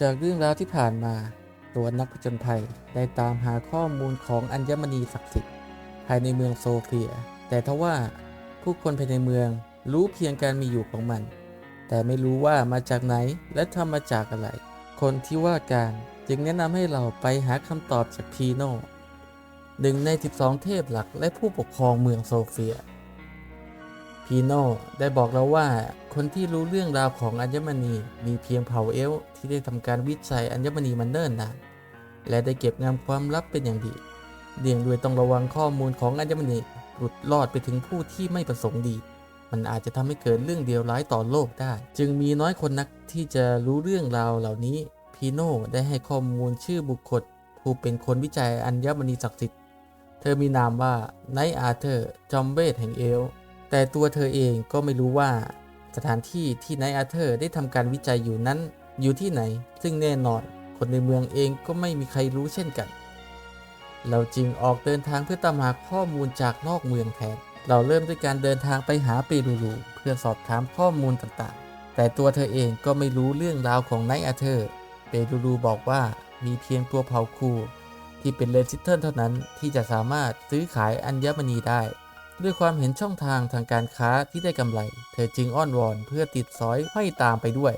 จากเรื่องราวที่ผ่านมา ตัวนักผจญภัยได้ตามหาข้อมูลของอัญมณีศักดิ์สิทธิ์ภายในเมืองโซเฟีย แต่ทว่าผู้คนภายในเมืองรู้เพียงการมีอยู่ของมัน แต่ไม่รู้ว่ามาจากไหนและทำมาจากอะไร คนที่ว่าการจึงแนะนำให้เราไปหาคำตอบจากพีโนหนึ่งใน 12 เทพหลักและผู้ปกครองเมืองโซเฟีย พีโนได้บอกเราว่า คนที่รู้เรื่องราวของอัญมณีมีเพียงเผ่าเอลที่ได้ทำการวิจัยอัญมณีมันเนิ่นนานและได้เก็บงำความลับเป็นอย่างดีเดี่ยงด้วยต้องระวังข้อมูลของอัญมณีหลุดลอดไปถึงผู้ที่ไม่ประสงค์ดี มันอาจจะทำให้เกิดเรื่องเดียวร้ายต่อโลกได้ จึงมีน้อยคนนักที่จะรู้เรื่องราวเหล่านี้ พีโนได้ให้ข้อมูลชื่อบุคคล ผู้เป็นคนวิจัยอัญมณีศักดิ์สิทธิ์ เธอมีนามว่าไนอาเธอร์ จอมเวทแห่งเอล แต่ตัวเธอเองก็ไม่รู้ว่า สถานที่ที่ไนท์อาเธอร์ได้ทำการวิจัยอยู่นั้นอยู่ที่ไหน ซึ่งแน่นอนคนในเมืองเองก็ไม่มีใครรู้เช่นกัน เราจึงออกเดินทางเพื่อตามหาข้อมูลจากนอกเมืองแทน เราเริ่มด้วยการเดินทางไปหาเปรูรูเพื่อสอบถามข้อมูลต่างๆ แต่ตัวเธอเองก็ไม่รู้เรื่องราวของไนท์อาเธอร์เปรูรูบอกว่ามีเพียงตัวเผ่าคูที่เป็นเลนซิเทิลเท่านั้นที่จะสามารถซื้อขายอัญมณีได้ ด้วยความเห็นช่องทางทางการค้าที่ได้กำไร เธอจึงอ้อนวอนเพื่อติดสอยห้อยตามไปด้วย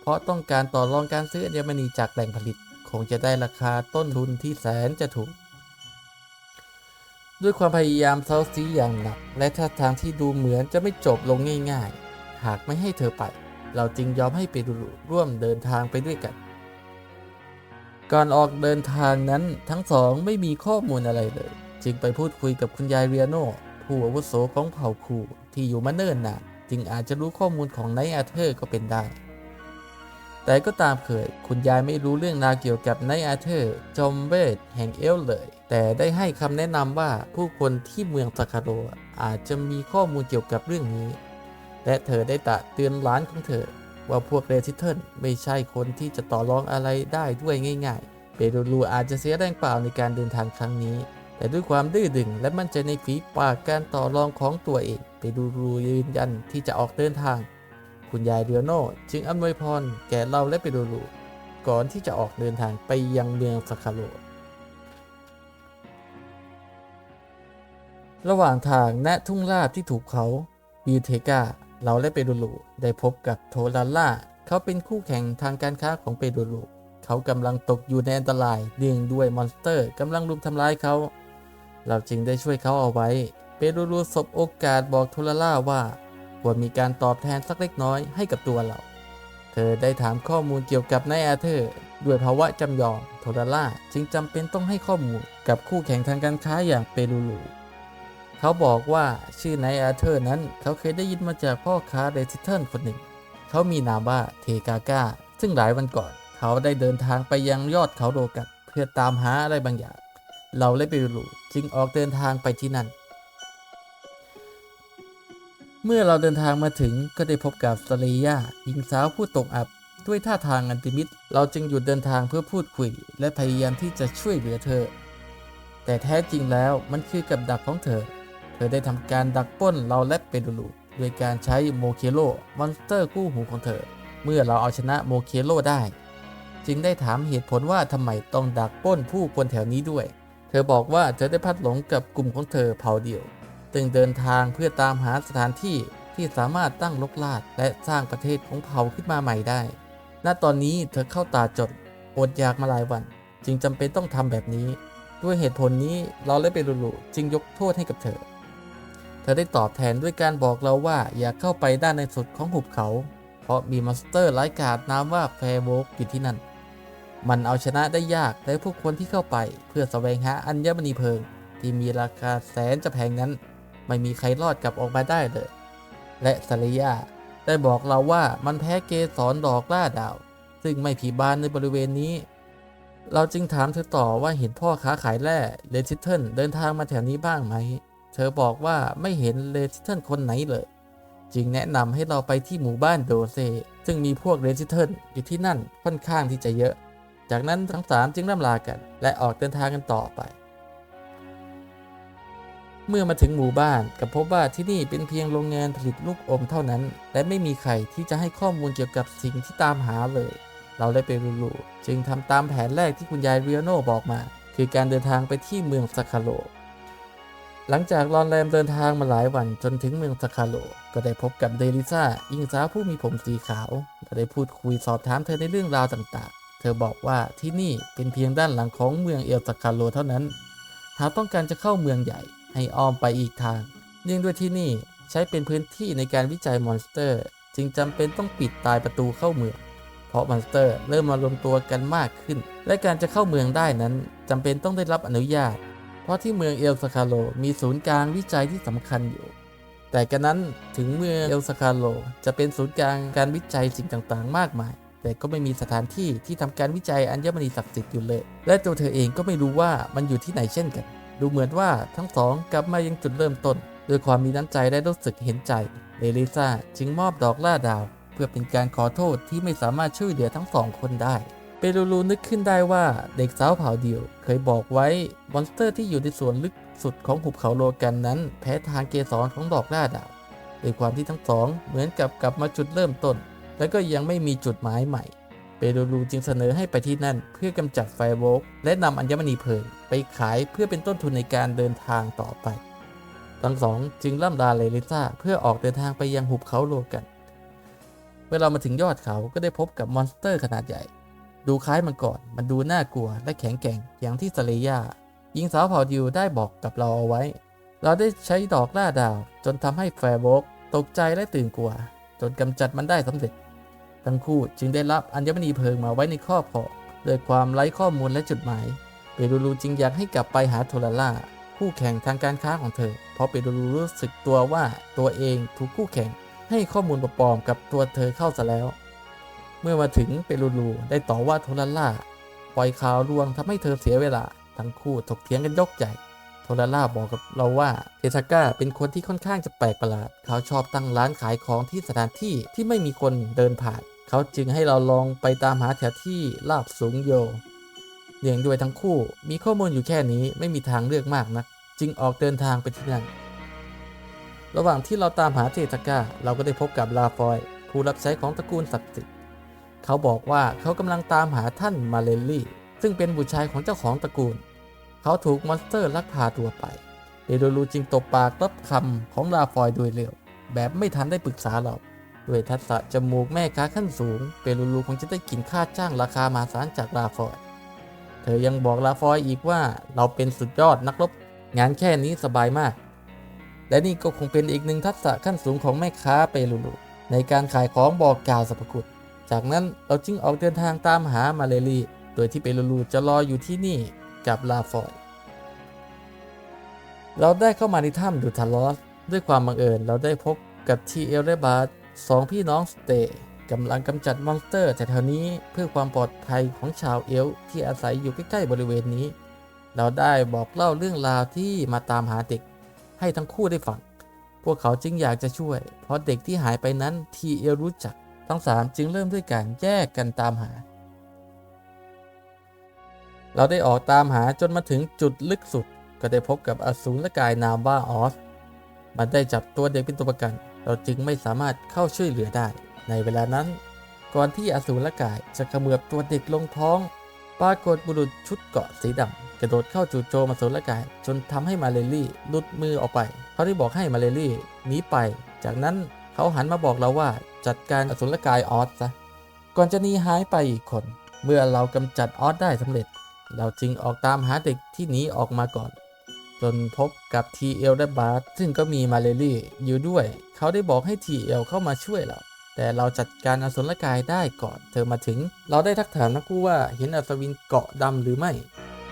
เพราะต้องการต่อรองการซื้ออัญมณีจากแหล่งผลิต คงจะได้ราคาต้นทุนที่แสนจะถูก ด้วยความพยายามเซาซีอย่างหนัก และท่าทางที่ดูเหมือนจะไม่จบลงง่าย ๆ หากไม่ให้เธอไป เราจึงยอมให้เปรูร่วมเดินทางไปด้วยกัน ก่อนออกเดินทางนั้นทั้งสองไม่มีข้อมูลอะไรเลย จึงไปพูดคุยกับคุณยายเรียโน ผู้อาวุโสของเผ่าคูที่อยู่มาเนิ่นนานจึงอาจจะรู้ข้อมูลของไนท์อาเธอร์ก็เป็นได้ แต่ก็ตามเคย คุณยายไม่รู้เรื่องราวเกี่ยวกับไนท์อาเธอร์ จอมเวทแห่งเอลเลย แต่ได้ให้คำแนะนำว่าผู้คนที่เมืองซาคาโรอาจจะมีข้อมูลเกี่ยวกับเรื่องนี้ และเธอได้ตะเตือนหลานของเธอ ว่าพวกเรซิเทิลไม่ใช่คนที่จะต่อรองอะไรได้ด้วยง่ายๆ เปโดรูอาจจะเสียแรงเปล่าในการเดินทางครั้งนี้ แต่ด้วยความดื้อดึงและมั่นใจในฝีปากการต่อรองของตัวเองเปโดรูยืนยันที่จะออกเดินทาง คุณยายเรียโนจึงอำนวยพรแก่เราและเปโดรูก่อนที่จะออกเดินทางไปยังเมืองสคาโรระหว่างทางณทุ่งลาบที่ถูกเขาบิวเทกาเราและเปโดรูได้พบกับโทลาล่า เขาเป็นคู่แข่งทางการค้าของเปโดรูเขากำลังตกอยู่ในอันตรายเนื่องด้วยมอนสเตอร์กำลังรุมทำร้ายเขา เราจึงได้ช่วยเขาเอาไว้ เปโดรูสบโอกาสบอกโทลล่าว่าควรมีการตอบแทนสักเล็กน้อยให้กับตัวเรา เธอได้ถามข้อมูลเกี่ยวกับนายอาเธอร์ด้วยภาวะจำยอมโทลล่าจึงจำเป็นต้องให้ข้อมูลกับคู่แข่งทางการค้าอย่างเปรูรูเขาบอกว่าชื่อนายอาเธอร์นั้นเขาเคยได้ยินมาจากพ่อค้าเรซิเทิลคนหนึ่ง เขามีนามว่าเทกาก้า ซึ่งหลายวันก่อน เขาได้เดินทางไปยังยอดเขาโดกัดเพื่อตามหาอะไรบางอย่าง เราและเปรู จึงออกเดินทางไปที่นั่น เมื่อเราเดินทางมาถึงก็ได้พบกับสเลยาหญิงสาวผู้ตกอับด้วยท่าทางอันติมิตรเราจึงหยุดเดินทางเพื่อพูดคุย และพยายามที่จะช่วยเหลือเธอ แต่แท้จริงแล้วมันคือกับดักของเธอ เธอได้ทำการดักป้นเราและเปรูลูด้วยการใช้โมเคโลมอนสเตอร์คู่หูของเธอ เมื่อเราเอาชนะโมเคโลได้ จึงได้ถามเหตุผลว่าทำไมต้องดักป้นผู้คนแถวนี้ด้วย เธอบอกว่าเธอได้พัดหลงกับกลุ่มของเธอเผ่าเดียว จึงเดินทางเพื่อตามหาสถานที่ที่สามารถตั้งลกลาดและสร้างประเทศของเผ่าขึ้นมาใหม่ได้ ณ ตอนนี้เธอเข้าตาจดอดอยากมาหลายวัน จึงจำเป็นต้องทำแบบนี้ ด้วยเหตุผลนี้เราและเปรูลูจึงยกโทษให้กับเธอ เธอได้ตอบแทนด้วยการบอกเราว่าอย่าเข้าไปด้านในสุดของหุบเขา เพราะมีมอนสเตอร์ไร้กาดนามว่าแฟร์โวกอยู่ที่นั่น มันเอาชนะได้ยากและผู้คนที่เข้าไป เพื่อแสวงหาอัญมณีเพลิง ที่มีราคาแสนจะแพงนั้น ไม่มีใครรอดกลับออกมาได้เลย และสริยาได้บอกเราว่ามันแพ้เกสรดอกล่าดาว ซึ่งไม่ผีบานในบริเวณนี้ เราจึงถามเธอต่อว่าเห็นพ่อค้าขายแร่เลซิเทิลเดินทางมาแถวนี้บ้างไหม เธอบอกว่าไม่เห็นเลซิเทิลคนไหนเลย จึงแนะนำให้เราไปที่หมู่บ้านโดเซซึ่งมีพวกเลซิเทิลอยู่ที่นั่นค่อนข้างที่จะเยอะ จากนั้นทั้งสามจึงร่ำลากัน และออกเดินทางกันต่อไป เมื่อมาถึงหมู่บ้านก็พบว่าที่นี่เป็นเพียงโรงงานผลิตลูกอมเท่านั้น และไม่มีใครที่จะให้ข้อมูลเกี่ยวกับสิ่งที่ตามหาเลย เราได้ไปรูลูจึงทำตามแผนแรกที่คุณยายเรียโนบอกมา คือการเดินทางไปที่เมืองสคาโลหลังจากรอนแรมเดินทางมาหลายวันจนถึงเมืองสคาโล ก็ได้พบกับเดลิซาหญิงสาวผู้มีผมสีขาวและได้พูดคุยสอบถามเธอในเรื่องราวต่าง เธอบอกว่าที่นี่เป็นเพียงด้านหลังของเมืองเอลสคาโลเท่านั้น หากต้องการจะเข้าเมืองใหญ่ให้อ้อมไปอีกทาง เนื่องด้วยที่นี่ใช้เป็นพื้นที่ในการวิจัยมอนสเตอร์ จึงจำเป็นต้องปิดตายประตูเข้าเมือง เพราะมอนสเตอร์เริ่มมารวมตัวกันมากขึ้น และการจะเข้าเมืองได้นั้นจำเป็นต้องได้รับอนุญาต เพราะที่เมืองเอลสคาโลมีศูนย์กลางวิจัยที่สำคัญอยู่ แต่กันนั้นถึงเมืองเอลสคาโลจะเป็นศูนย์กลางการวิจัยสิ่งต่างๆ มากมาย แต่ก็ไม่มีสถานที่ที่ทำการวิจัยอัญมณีศักดิ์สิทธิ์อยู่เลย และตัวเธอเองก็ไม่รู้ว่ามันอยู่ที่ไหนเช่นกัน ดูเหมือนว่าทั้งสองกลับมายังจุดเริ่มต้นด้วยความมีน้ำใจและรู้สึกเห็นใจเอลิซาจึงมอบดอกล่าดาว เพื่อเป็นการขอโทษที่ไม่สามารถช่วยเหลือทั้งสองคนได้เปรูลูนึกขึ้นได้ว่าเด็กสาวเผ่าเดียว เคยบอกไว้มอนสเตอร์ที่อยู่ในส่วนลึกสุดของหุบเขาโลกันนั้น แพ้ทางเกสรของดอกล่าดาวด้วยความที่ทั้งสองเหมือนกับกลับมาจุดเริ่มต้น และก็ยังไม่มีจุดหมายใหม่ เปรูลูจึงเสนอให้ไปที่นั่นเพื่อกำจัดไฟโวกและนำอัญมณีเพลิงไปขายเพื่อเป็นต้นทุนในการเดินทางต่อไป ทั้งสองจึงล่ำลาเลลิซ่าเพื่อออกเดินทางไปยังหุบเขาโลกัน เมื่อเรามาถึงยอดเขาก็ได้พบกับมอนสเตอร์ขนาดใหญ่ ดูคล้ายมันก่อน มันดูน่ากลัวและแข็งแกร่งอย่างที่สเลยาหญิงสาวเผ่าดิวได้บอกกับเราเอาไว้ เราได้ใช้ดอกล่าดาวจนทำให้แฟร์โบกตกใจและตื่นกลัว จนกำจัดมันได้สำเร็จ ทั้งคู่จึงได้รับอัญมณีเพลิงมาไว้ในครอบครองด้วยความไร้ข้อมูลและจุดหมาย เปรูลูจึงอยากให้กลับไปหาโทลาล่าคู่แข่งทางการค้าของเธอ เพราะเปรูลูรู้สึกตัวว่าตัวเองถูกคู่แข่งให้ข้อมูลปลอมกับตัวเธอเข้าซะแล้ว เมื่อมาถึงเปรูลูได้ต่อว่าโทลาล่าปล่อยข่าวลวงทำให้เธอเสียเวลา ทั้งคู่ถกเถียงกันยกใหญ่โทลาล่าบอกกับเราว่าเทซาก้าเป็นคนที่ค่อนข้างจะแปลกประหลาด เขาชอบตั้งร้านขายของที่สถานที่ที่ไม่มีคนเดินผ่าน เขาจึงให้เราลองไปตามหาแถวที่ลาบสูงโยเนื่องด้วยทั้งคู่ มีข้อมูลอยู่แค่นี้ไม่มีทางเลือกมากนัก จึงออกเดินทางไปที่นั่น ระหว่างที่เราตามหาเทซาก้าเราก็ได้พบกับลาฟอย ผู้รับใช้ของตระกูลศักดิ์สิทธิ์เขาบอกว่าเขากำลังตามหาท่านมาเลลลี่ซึ่งเป็นบุตรชายของเจ้าของตระกูล เขาถูกมอนสเตอร์ลักพาตัวไปเดโดลูจึงตบปากรับคำของลาฟอยโดยเร็ว แบบไม่ทันได้ปรึกษาเรา ด้วยทักษะจมูกแม่ค้าขั้นสูง เปรูลูคงจะได้กินค่าจ้างราคามหาศาลจากลาฟอย เธอยังบอกลาฟอยอีกว่าเราเป็นสุดยอดนักรบ งานแค่นี้สบายมาก และนี่ก็คงเป็นอีกหนึ่งทักษะขั้นสูงของแม่ค้าเปรูลูในการขายของบอกกล่าวสรรพคุณจากนั้นเราจึงออกเดินทางตามหามาเลลีโดยที่เปรูลูจะรออยู่ที่นี่กับลาฟอย เราได้เข้ามาในถ้ำดูทาลอสด้วยความบังเอิญเราได้พบกับทีเอลเรบาร์ สองพี่น้องสเตย์กำลังกำจัดมอนสเตอร์แต่แถวนี้เพื่อความปลอดภัยของชาวเอลที่อาศัยอยู่ใกล้ๆบริเวณนี้ เราได้บอกเล่าเรื่องราวที่มาตามหาเด็ก ให้ทั้งคู่ได้ฟัง พวกเขาจึงอยากจะช่วย เพราะเด็กที่หายไปนั้นทีเอลรู้จัก ทั้งสามจึงเริ่มด้วยการแยกกันตามหา เราได้ออกตามหาจนมาถึงจุดลึกสุด ก็ได้พบกับอสูรกายนามว่าออส มันได้จับตัวเด็กเป็นตัวประกัน เราจึงไม่สามารถเข้าช่วยเหลือได้ ในเวลานั้น ก่อนที่อสูรกายจะขมือบตัวเด็กลงท้อง ปรากฏบุรุษชุดเกาะสีดำกระโดดเข้าจู่โจมอสูรกาย จนทำให้มาเลลี่หลุดมือออกไป เขาได้บอกให้มาเลลี่หนีไป จากนั้นเขาหันมาบอกเราว่าจัดการอสูรกายออสซะก่อนจะหนีหายไปอีกคน เมื่อเรากำจัดออสได้สำเร็จ เราจึงออกตามหาเด็กที่หนีออกมาก่อน จนพบกับทีเอลและบาร์ซึ่งก็มีมาเลลี่อยู่ด้วย เขาได้บอกให้ทีเอลเข้ามาช่วยเรา แต่เราจัดการอสุรกายได้ก่อน เธอมาถึง เราได้ทักถามนักกู้ว่าเห็นอัศวินเกาะดำหรือไม่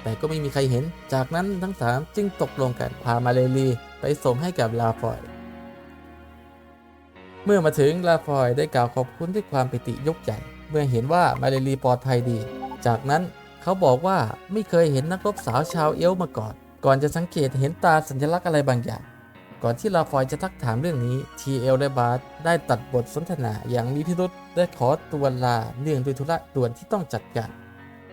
แต่ก็ไม่มีใครเห็น จากนั้นทั้งสามจึงตกลงกันพามาเลลี่ไปส่งให้กับลาฟอยเมื่อมาถึงลาฟอยได้กล่าวขอบคุณด้วยความปิติยกใหญ่ เมื่อเห็นว่ามาเลลีปลอดภัยดี จากนั้นเขาบอกว่าไม่เคยเห็นนักรบสาวชาวเอลมาก่อน ก่อนจะสังเกตเห็นตาสัญลักษณ์อะไรบางอย่าง ก่อนที่ลาฟอยจะทักถามเรื่องนี้ทีเอลและบาร์ดได้ตัดบทสนทนาอย่างมีพิรุษและขอตัวลาเนื่องด้วยธุระด่วนที่ต้องจัดการ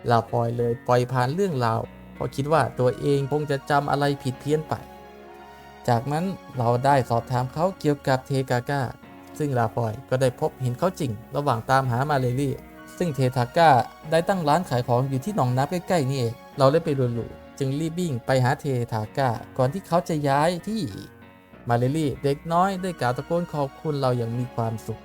ลาฟอยเลยปล่อยผ่านเรื่องราวเพราะคิดว่าตัวเองคงจะจำอะไรผิดเพี้ยนไป จากนั้นเราได้สอบถามเขาเกี่ยวกับเทกาก้าซึ่งลาฟอยก็ได้พบเห็นเขาจริง ระหว่างตามหามาเลลี่ซึ่งเททาก้าได้ตั้งร้านขายของอยู่ที่หนองน้ำใกล้ๆนี่เองเราเลยไปรูลู จึงรีบวิ่งไปหาเททาก้าก่อนที่เขาจะย้ายที่มาเลลี่เด็กน้อยได้กล่าวตะโกนขอบคุณเราอย่างมีความสุข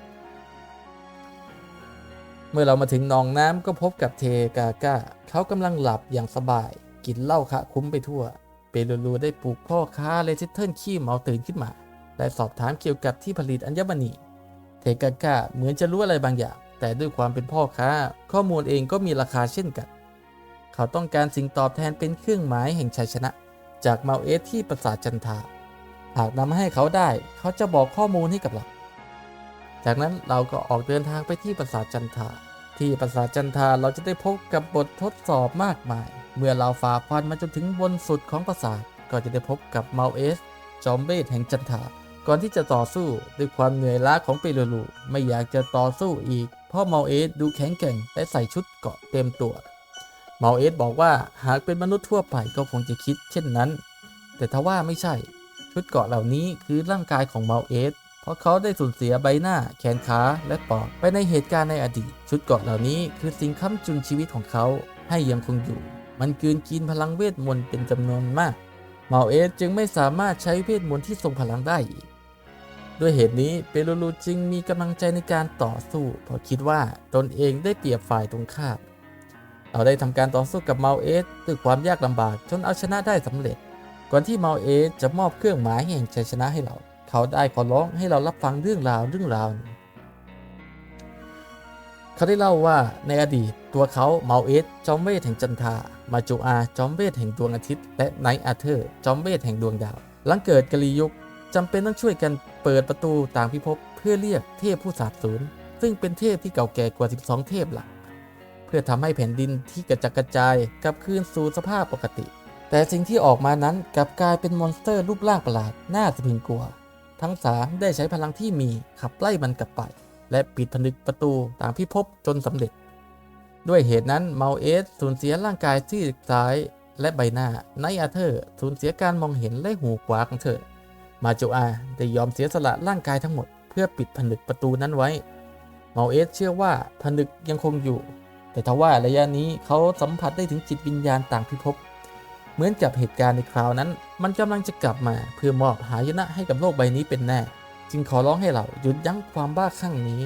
เมื่อเรามาถึงหนองน้ำก็พบกับเทกาก้าเขากำลังหลับอย่างสบาย กินเหล้าคะคุ้มไปทั่ว เปรูลูได้ปลุกพ่อค้าเลซิเทิลขี้เมาตื่นขึ้นมาและสอบถามเกี่ยวกับที่ผลิตอัญมณี เทกาก้าเหมือนจะรู้อะไรบางอย่าง แต่ด้วยความเป็นพ่อค้า ข้อมูลเองก็มีราคาเช่นกัน เขาต้องการสิ่งตอบแทนเป็นเครื่องหมายแห่งชัยชนะ จากเมาเอสที่ปราสาทจันทา หากนำมาให้เขาได้เขาจะบอกข้อมูลให้กับเรา จากนั้นเราก็ออกเดินทางไปที่ปราสาทจันทา ที่ปราสาทจันทาเราจะได้พบกับบททดสอบมากมาย เมื่อเราฝ่าฟันมาจนถึงบนสุดของปราสาทก็จะได้พบกับเมาเอส จอมเวทแห่งจันทาก่อนที่จะต่อสู้ด้วยความเหนื่อยล้าของเปโลลูไม่อยากจะต่อสู้อีก เพราะเมาเอสดูแข็งแกร่งและใส่ชุดเกราะเต็มตัว เมาเอสบอกว่าหากเป็นมนุษย์ทั่วไปก็คงจะคิดเช่นนั้น แต่ทว่าไม่ใช่ ชุดเกาะเหล่านี้คือร่างกายของเมาเอสเพราะเขาได้สูญเสียใบหน้า แขนขาและปอดไปในเหตุการณ์ในอดีต ชุดเกาะเหล่านี้คือสิ่งค้ำจุนชีวิตของเขาให้ยังคงอยู่ มันกืนกินพลังเวทมนต์เป็นจำนวนมากเมาเอสจึงไม่สามารถใช้เวทมนต์ที่ทรงพลังได้อีกด้วยเหตุนี้เปรูลูจึงมีกำลังใจในการต่อสู้เพราะคิดว่าตนเองได้เปรียบฝ่ายตรงข้าม เราได้ทำการต่อสู้กับเมาเอสด้วยความยากลำบากจนเอาชนะได้สำเร็จ ก่อนที่เมาเอสจะมอบเครื่องหมายแห่งชัยชนะให้เรา เขาได้ขอร้องให้เรารับฟังเรื่องราวเรื่องราวเขาได้เล่าว่าในอดีตตัวเขาเมาเอสจอมเวทแห่งจันทรามาจูอาจอมเวทแห่งดวงอาทิตย์และไนท์อาเธอร์จอมเวทแห่งดวงดาว หลังเกิดกาลียุคจำเป็นต้องช่วยกันเปิดประตูต่างพิภพเพื่อเรียกเทพผู้สาบสูญซึ่งเป็นเทพที่เก่าแก่กว่า 12 เทพหลัก พื่อทำให้แผ่นดินที่กระจัดกระจายกลับคืนสู่สภาพปกติ แต่สิ่งที่ออกมานั้นกลับกลายเป็นมอนสเตอร์รูปร่างประหลาดน่าสะพรึงกลัว ทั้งสามได้ใช้พลังที่มีขับไล่มันกลับไป และปิดผนึกประตูต่างพิภพจนสำเร็จ ด้วยเหตุนั้นเมาเอสสูญเสียร่างกายที่ซ้ายและใบหน้าไนอาเธอร์สูญเสียการมองเห็นและหูขวาของเธอ มาโจอาได้ยอมเสียสละร่างกายทั้งหมด เพื่อปิดผนึกประตูนั้นไว้ เมาเอสเชื่อว่าผนึกยังคงอยู่ แต่ทว่าระยะนี้เขาสัมผัสได้ถึงจิตวิญญาณต่างพิภพ เหมือนกับเหตุการณ์ในคราวนั้น มันกำลังจะกลับมาเพื่อมอบหายนะให้กับโลกใบนี้เป็นแน่ จึงขอร้องให้เราหยุดยั้งความบ้าคลั่งนี้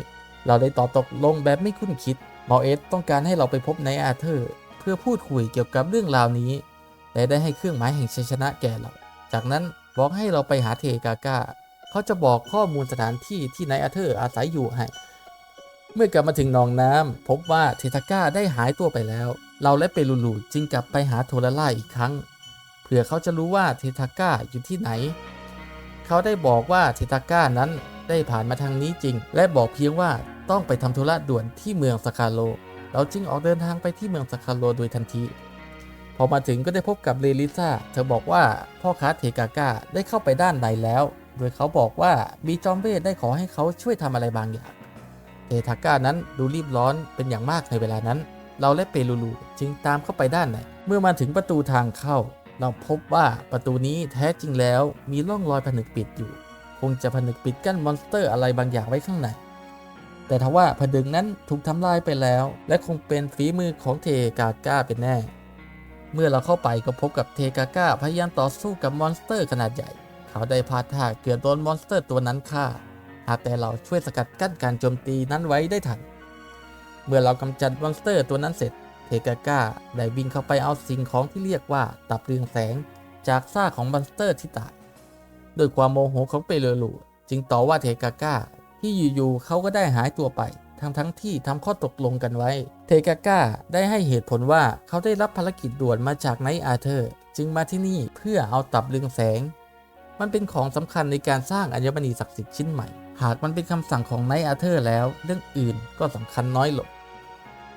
เราได้ตอบตกลงแบบไม่คุ้นคิดเมาเอสต้องการให้เราไปพบในอาเธอร์ เพื่อพูดคุยเกี่ยวกับเรื่องราวนี้และได้ให้เครื่องหมายแห่งชัยชนะแก่เรา จากนั้นบอกให้เราไปหาเทกาก้า เขาจะบอกข้อมูลสถานที่ที่นายอาเธอร์อาศัยอยู่ให้ เมื่อกลับมาถึงหนองน้ำพบว่าเททาก้าได้หายตัวไปแล้ว เราและเปรูลูจึงกลับไปหาโทราล่าอีกครั้งเพื่อเขาจะรู้ว่าเททาก้าอยู่ที่ไหน เขาได้บอกว่าเททาก้านั้นได้ผ่านมาทางนี้จริง และบอกเพียงว่าต้องไปทำธุระด่วนที่เมืองสคาโล เราจึงออกเดินทางไปที่เมืองสคาโลโดยทันที พอมาถึงก็ได้พบกับเลลิซาเธอบอกว่าพ่อค้าเทกาก้าได้เข้าไปด้านในแล้ว โดยเขาบอกว่าบีจอมเวทได้ขอให้เขาช่วยทำอะไรบางอย่าง เททาก้านั้นดูรีบร้อนเป็นอย่างมากในเวลานั้น เราและเปรูลูจึงตามเข้าไปด้านในเมื่อมาถึงประตูทางเข้า เราพบว่าประตูนี้แท้จริงแล้วมีร่องรอยผนึกปิดอยู่ คงจะผนึกปิดกั้นมอนสเตอร์อะไรบางอย่างไว้ข้างในแต่ทว่าผนึกนั้นถูกทำลายไปแล้ว และคงเป็นฝีมือของเทกาก้าเป็นแน่ เมื่อเราเข้าไปก็พบกับเทกาก้าพยายามต่อสู้กับมอนสเตอร์ขนาดใหญ่ เขาได้พลาดท่าเกือบโดนมอนสเตอร์ตัวนั้นฆ่า หากแต่เราช่วยสกัดกั้นการโจมตีนั้นไว้ได้ทัน เมื่อเรากำจัดมอนสเตอร์ตัวนั้นเสร็จ เทกาก้าได้วิ่งเข้าไปเอาสิ่งของที่เรียกว่าตับเรืองแสงจากซากของมอนสเตอร์ที่ตาย ด้วยความโมโหของเปเรลูจึงต่อว่าเทกาก้าที่อยู่ๆเขาก็ได้หายตัวไป ทั้งทั้งที่ทำข้อตกลงกันไว้ เทกาก้าได้ให้เหตุผลว่าเขาได้รับภารกิจด่วนมาจากไนท์อาเธอร์ จึงมาที่นี่เพื่อเอาตับเรืองแสง มันเป็นของสำคัญในการสร้างอัญมณีศักดิ์สิทธิ์ชิ้นใหม่ หากมันเป็นคำสั่งของไนท์อาเธอร์แล้วเรื่องอื่นก็สำคัญน้อยลง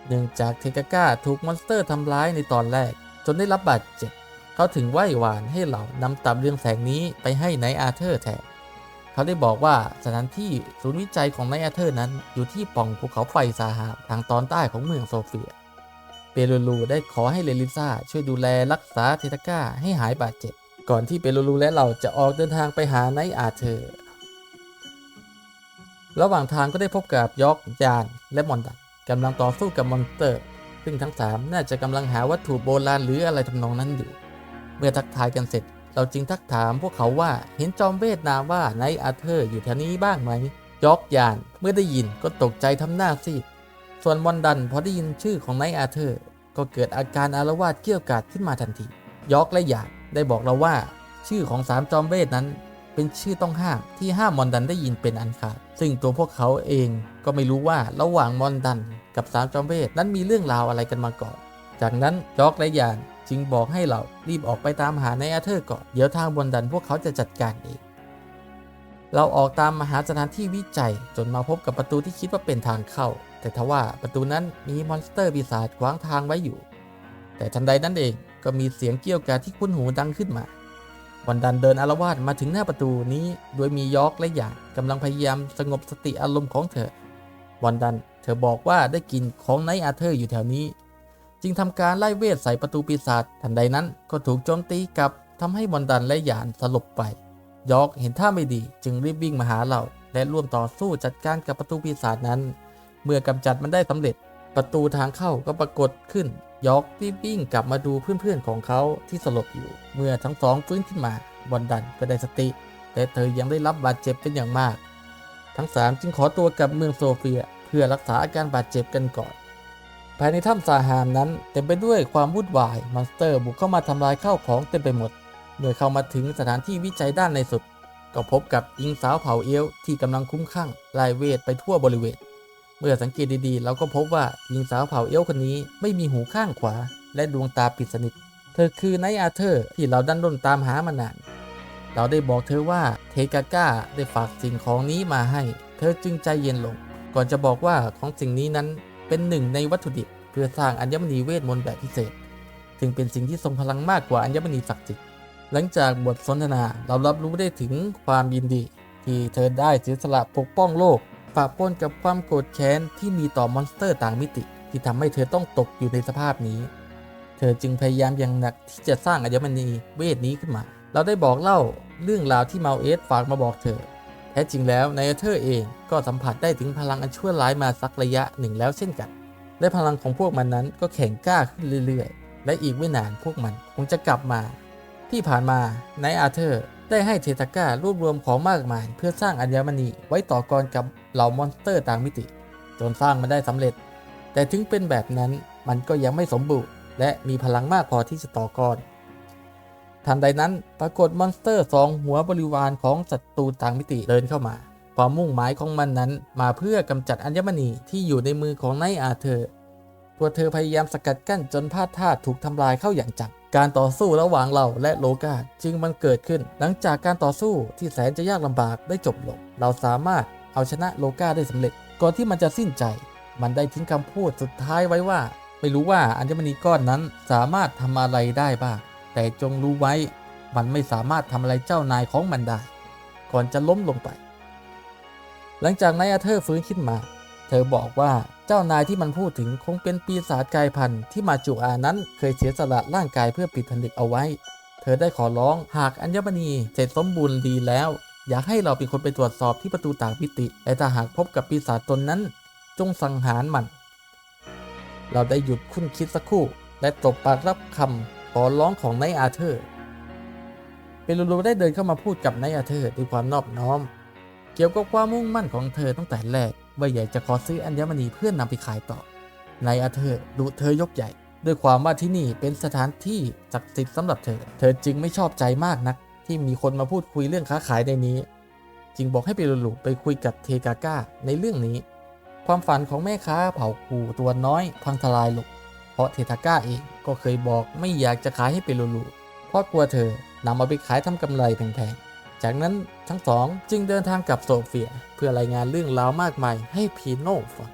เนื่องจากเทกาก้าถูกมอนสเตอร์ทำร้ายในตอนแรก จนได้รับบาดเจ็บ เขาถึงไหว้หวานให้เรานำตับเรืองแสงนี้ไปให้ไนท์อาเธอร์แทนเขาได้บอกว่าสถานที่ศูนย์วิจัยของไนท์อาเธอร์นั้น อยู่ที่ป่องภูเขาไฟซาฮาทางตอนใต้ของเมืองโซเฟีย เปรูลูได้ขอให้เลลิซ่าช่วยดูแลรักษาเทตาก้าให้หายบาดเจ็บก่อนที่เปรูลูและเราจะออกเดินทางไปหาไนท์อาเธอร์ ระหว่างทางก็ได้พบกับยอกยานและมอนดันกำลังต่อสู้กับมอนสเตอร์ ซึ่งทั้งสามน่าจะกำลังหาวัตถุโบราณหรืออะไรทำนองนั้นอยู่ เมื่อทักทายกันเสร็จ เราจึงทักถามพวกเขาว่าเห็นจอมเวทนามว่าไนท์อาเธอร์อยู่แถวนี้บ้างไหมยอกยานเมื่อได้ยินก็ตกใจทำหน้าซีดส่วนมอนดันพอได้ยินชื่อของไนท์อาเธอร์ ก็เกิดอาการอารวาสเกี่ยวกาดขึ้นมาทันทียอกและยาดได้บอกเราว่า ชื่อของสามจอมเวทนั้น เป็นชื่อต้องห้ามที่ห้ามมอนดันได้ยินเป็นอันขาด ซึ่งตัวพวกเขาเองก็ไม่รู้ว่าระหว่างมอนดันกับสามจอมเวทนั้นมีเรื่องราวอะไรกันมาก่อน จากนั้นยอกและยาดจึงบอกให้เรารีบออกไปตามหาในอาเธอร์ก่อน เดี๋ยวทางมอนดันพวกเขาจะจัดการเอง เราออกตามมาหาสถานที่วิจัยจนมาพบกับประตูที่คิดว่าเป็นทางเข้า แต่ทว่าประตูนั้นมีมอนสเตอร์ปีศาจขวางทางไว้อยู่ แต่ทันใดนั้นเองก็มีเสียงเกี้ยวกาที่คุ้นหูดังขึ้นมา วันดันเดินอารวาสมาถึงหน้าประตูนี้ โดยมียอกและหยาดกำลังพยายามสงบสติอารมณ์ของเธอ วันดันเธอบอกว่าได้กลินของไนอาเธอร์อยู่แถวนี้ จึงทำการไล่เวทใส่ประตูปีศาจทันใดนั้นก็ถูกโจมตีกลับทำให้วันดันและหยาดสลบไป ยอกเห็นท่าไม่ดีจึงรีบวิ่งมาหาเราและร่วมต่อสู้จัดการกับประตูปีศาจนั้น เมื่อกำจัดมันได้สำเร็จ ประตูทางเข้าก็ปรากฏขึ้น ยอกรีบวิ่งกลับมาดูเพื่อนๆของเขาที่สลบอยู่ เมื่อทั้งสองฟื้นขึ้นมาบอนดันก็ได้สติ แต่เธอยังได้รับบาดเจ็บเป็นอย่างมาก ทั้งสามจึงขอตัวกลับเมืองโซเฟีย เพื่อรักษาอาการบาดเจ็บกันก่อน ภายในถ้ำซาฮามนั้นเต็มไปด้วยความวุ่นวายมอนสเตอร์บุกเข้ามาทำลายข้าวของเต็มไปหมด เมื่อเข้ามาถึงสถานที่วิจัยด้านในสุด ก็พบกับอิงสาวเผ่าเอลที่กำลังคุ้มข้างไล่เวทไปทั่วบริเวณ เมื่อสังเกตดีๆ เราก็พบว่าหญิงสาวเผ่าเอลคนนี้ไม่มีหูข้างขวา และดวงตาปิดสนิท เธอคือไนอาเธอร์ที่เราดันด้นตามหามานาน เราได้บอกเธอว่าเทกาก้าได้ฝากสิ่งของนี้มาให้ เธอจึงใจเย็นลง ก่อนจะบอกว่าของสิ่งนี้นั้นเป็นหนึ่งในวัตถุดิบ เพื่อสร้างอัญมณีเวทมนต์แบบพิเศษซึ่งเป็นสิ่งที่ทรงพลังมากกว่าอัญมณีศักดิ์สิทธิ์หลังจากบทสนทนาเรารับรู้ได้ถึงความยินดี ที่เธอได้เสียสละปกป้องโลก ปะปนกับความโกรธแค้นที่มีต่อมอนสเตอร์ต่างมิติ ที่ทำให้เธอต้องตกอยู่ในสภาพนี้ เธอจึงพยายามอย่างหนักที่จะสร้างอัญมณีเวทนี้ขึ้นมา เราได้บอกเล่าเรื่องราวที่เมาเอสฝากมาบอกเธอ แท้จริงแล้วนายเธอร์เองก็สัมผัสได้ถึงพลังอันชั่วร้ายมาสักระยะหนึ่งแล้วเช่นกัน และพลังของพวกมันนั้นก็แข็งกล้าขึ้นเรื่อยๆ และอีกไม่นานพวกมันคงจะกลับมา ที่ผ่านมานายอาเธอร์ ได้ให้เทตาก้ารวบรวมของมากมาย เพื่อสร้างอัญมณีไว้ต่อกรกับเหล่ามอนสเตอร์ต่างมิติ จนสร้างมันได้สำเร็จ แต่ถึงเป็นแบบนั้นมันก็ยังไม่สมบูรณ์ และมีพลังมากพอที่จะต่อกรทันใดนั้นปรากฏมอนสเตอร์สองหัวบริวารของศัตรูต่างมิติเดินเข้ามา ความมุ่งหมายของมันนั้นมาเพื่อกำจัดอัญมณีที่อยู่ในมือของไนท์อาเธอร์ตัวเธอพยายามสกัดกั้นจนพลาดท่าถูกทำลายเข้าอย่างจัง การต่อสู้ระหว่างเราและโลกาจึงมันเกิดขึ้น หลังจากการต่อสู้ที่แสนจะยากลำบากได้จบลง เราสามารถเอาชนะโลกาได้สำเร็จ ก่อนที่มันจะสิ้นใจ มันได้ทิ้งคำพูดสุดท้ายไว้ว่า ไม่รู้ว่าอัญมณีก้อนนั้นสามารถทำอะไรได้บ้าง แต่จงรู้ไว้ มันไม่สามารถทำอะไรเจ้านายของมันได้ ก่อนจะล้มลงไป หลังจากนายอาเธอร์ฟื้นขึ้นมา เธอบอกว่า เจ้านายที่มันพูดถึงคงเป็นปีศาจกายพันธุ์ที่มาจูอานั้นเคยเสียสละร่างกายเพื่อปิดผนึกเอาไว้ เธอได้ขอร้องหากอัญมณีเสร็จสมบูรณ์ดีแล้ว อยากให้เราเป็นคนไปตรวจสอบที่ประตูต่างมิติและถ้าหากพบกับปีศาจตนนั้น จงสังหารมัน เราได้หยุดคุ้นคิดสักครู่ และตบปากรับคำขอร้องของนายอาเธอร์เปรูรูได้เดินเข้ามาพูดกับนายอาเธอร์ด้วยความนอบน้อม เกี่ยวกับความมุ่งมั่นของเธอตั้งแต่แรก ว่าอยากจะขอซื้ออัญมณีเพื่อนนำไปขายต่อนายอาเธอร์ดุเธอยกใหญ่ ด้วยความว่าที่นี่เป็นสถานที่ศักดิ์สิทธิ์สำหรับเธอ เธอจึงไม่ชอบใจมากนัก ที่มีคนมาพูดคุยเรื่องค้าขายในนี้ จึงบอกให้เปรูรูไปคุยกับเทกาก้าในเรื่องนี้ ความฝันของแม่ค้าเผ่าคูตัวน้อยพังทลายลงเพราะเททาก้าเองก็เคยบอกไม่อยากจะขายให้เปรูรูเพราะกลัวเธอนำมาไปขายทำกำไรแพงๆ จากนั้นทั้งสองจึงเดินทางกลับโซเฟียเพื่อรายงานเรื่องราวมากมายให้พีโน่ฟัง